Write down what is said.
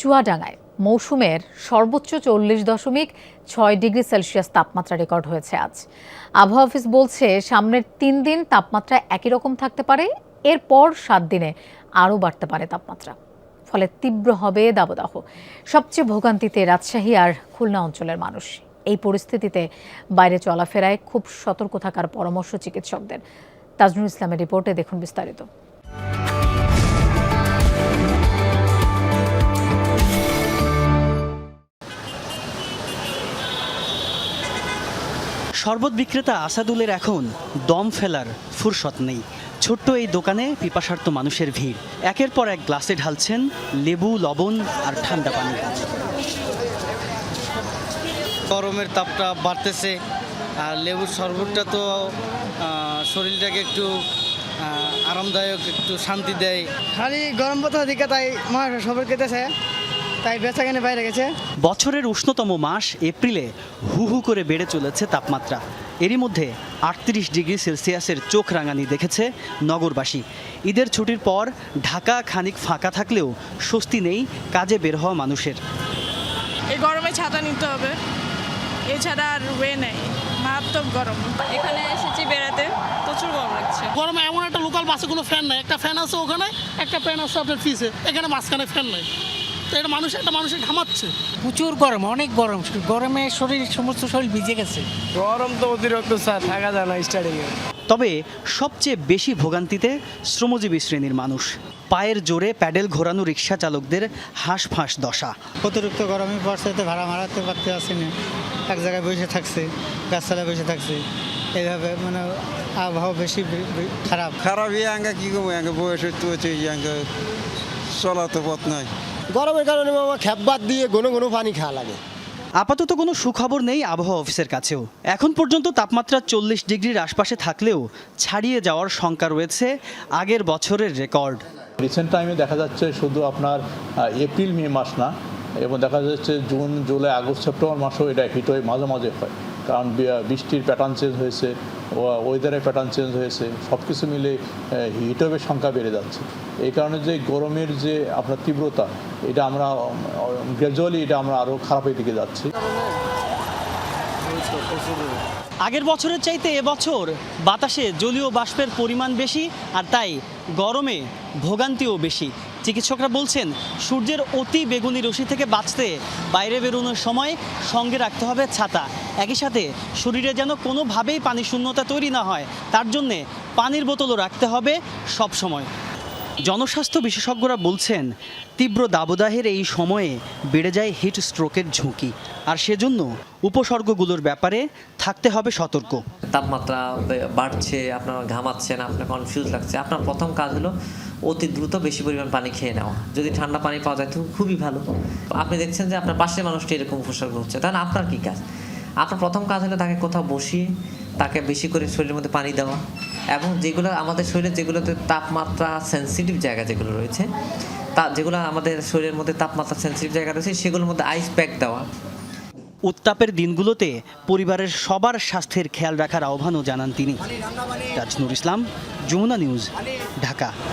চুয়াডাঙ্গায় মৌসুমের সর্বোচ্চ চল্লিশ দশমিক ছয় ডিগ্রি সেলসিয়াস তাপমাত্রা রেকর্ড হয়েছে আজ। আবহাওয়া অফিস বলছে, সামনের তিন দিন তাপমাত্রা একই রকম থাকতে পারে, এরপর সাত দিনে আরও বাড়তে পারে তাপমাত্রা। ফলে তীব্র হবে দাবদাহ। সবচেয়ে ভোগান্তিতে রাজশাহী আর খুলনা অঞ্চলের মানুষ। এই পরিস্থিতিতে বাইরে চলাফেরায় খুব সতর্ক থাকার পরামর্শ চিকিৎসকদের। তাজনুল ইসলামের রিপোর্টে দেখুন বিস্তারিত। শরবত বিক্রেতা আসাদুলের এখন দম ফেলার ফুরসত নেই। ছোট্ট এই দোকানে পিপাসার্ত মানুষের ভিড়। একের পর এক গ্লাসে ঢালছেন লেবু লবণ আর ঠান্ডা পানি। গরমের তাপটা বাড়তেছে আর লেবুর শরবতটা তো শরীরটাকে একটু আরামদায়ক একটু শান্তি দেয়। খালি গরম বোতল দিকে তাই মার সবার কেটেছে তাই বেচা কেনে বাইরে গেছে। বছরের উষ্ণতম মাস এপ্রিলে হু হু করে বেড়ে চলেছে তাপমাত্রা। এরই মধ্যে আটত্রিশ ডিগ্রি সেলসিয়াসের চোখ রাঙানি দেখেছে নগরবাসী। ঈদের ছুটির পর ঢাকা খানিক ফাঁকা থাকলেও স্বস্তি নেই কাজে বের হওয়া মানুষের। এই গরমে ছাতা নিতে হবে। এছাড়া আর ওয়ে নেই। মারাত্মক গরম। এখানে এসেছি বেড়াতে। প্রচুর গরম লাগছে। গরমে এমন একটা লোকাল বাসে কোনো ফ্যান নাই। একটা ফ্যান আছে ওখানে একটা ফ্যান আছে আপনার ফিসে এখানে মাঝখানে ফ্যান নাই। তো এটা মানুষ একটা মানুষের ঘামাচ্ছে। প্রচুর গরম অনেক গরম। গরমে শরীর সমস্ত শরীর ভিজে গেছে। গরম তো অতিরিক্ত স্যার থাকা যায় না স্টার্টিংয়ে তবে সবচেয়ে বেশি ভোগান্তিতে শ্রমজীবী শ্রেণির মানুষ। পায়ের জোরে প্যাডেল ঘোরানো রিক্সা চালকদের হাঁসফাঁস দশা। অতিরিক্ত গরমে পড়ছে ভাড়া মারাতে পারতে আসি না। এক জায়গায় বসে থাকছে গাছতলায় বসে থাকছে। এইভাবে মানে আবহাওয়া বেশি খারাপ। খারাপ এই আঙ্গা কি করব? আঙ্গা বয়স এই চলা তো পথ নাই। গরমের কারণে মামা খ্যাপ বাদ দিয়ে ঘন ঘন পানি খাওয়া লাগে। আপাতত কোনো সুখবর নেই আবহাওয়া অফিসের কাছেও। এখন পর্যন্ত তাপমাত্রা চল্লিশ ডিগ্রির আশপাশে থাকলেও ছাড়িয়ে যাওয়ার শঙ্কা রয়েছে আগের বছরের রেকর্ড। রিসেন্ট টাইমে দেখা যাচ্ছে শুধু আপনার এপ্রিল মে মাস না এবং দেখা যাচ্ছে জুন জুলাই আগস্ট সেপ্টেম্বর মাসেও এটা হিট হয়ে মাঝে মাঝে হয়। কারণ বৃষ্টির প্যাটার্ন চেঞ্জ হয়েছে ওয়েদারের প্যাটার্ন চেঞ্জ হয়েছে সব কিছু মিলে হিটওয়েভের সংখ্যা বেড়ে যাচ্ছে। এই কারণে যে গরমের যে আপনার তীব্রতা, এটা আমরা গ্র্যাজুয়ালি এটা আমরা আরও খারাপের দিকে যাচ্ছি। আগের বছরের চাইতে এবছর বাতাসে জলীয় বাষ্পের পরিমাণ বেশি আর তাই গরমে ভোগান্তিও বেশি। চিকিৎসকরা বলছেন, সূর্যের অতি বেগুনি রশ্মি থেকে বাঁচতে বাইরে বেরোনোর সময় সঙ্গে রাখতে হবে ছাতা। একই সাথে শরীরে যেন কোনোভাবেই পানি শূন্যতা তৈরি না হয়, তার জন্যে পানির বোতলও রাখতে হবে সব সময় জনস্বাস্থ্য বিশেষজ্ঞরা বলছেন, তীব্র দাবদাহের এই সময়ে বেড়ে যায় হিট স্ট্রোকের ঝুঁকি। আর সেজন্য উপসর্গগুলোর ব্যাপারে থাকতে হবে সতর্ক। তাপমাত্রা বাড়ছে, আপনার ঘামাচ্ছেন আপনার কনফিউজ লাগছে। আপনার প্রথম কাজ হলো অতি দ্রুত বেশি পরিমাণ পানি খেয়ে নেওয়া। যদি ঠান্ডা পানি পাওয়া যায় তো খুবই ভালো। আপনি দেখছেন যে আপনার পাশের মানুষটি এরকম উপসর্গ হচ্ছে। তাহলে আপনার কী কাজ? আপনার প্রথম কাজ হলো তাকে কোথাও বসিয়ে তাকে বেশি করে শরীরের মধ্যে পানি দেওয়া এবং যেগুলো আমাদের শরীরে যেগুলোতে তাপমাত্রা সেন্সিটিভ জায়গা যেগুলো রয়েছে, তা যেগুলো আমাদের শরীরের মধ্যে তাপমাত্রা সেন্সিটিভ জায়গা রয়েছে, সেগুলোর মধ্যে আইস প্যাক দেওয়া। উত্তাপের দিনগুলোতে পরিবারের সবার স্বাস্থ্যের খেয়াল রাখার আহ্বানও জানান তিনি। তাজনুর ইসলাম, যমুনা নিউজ, ঢাকা।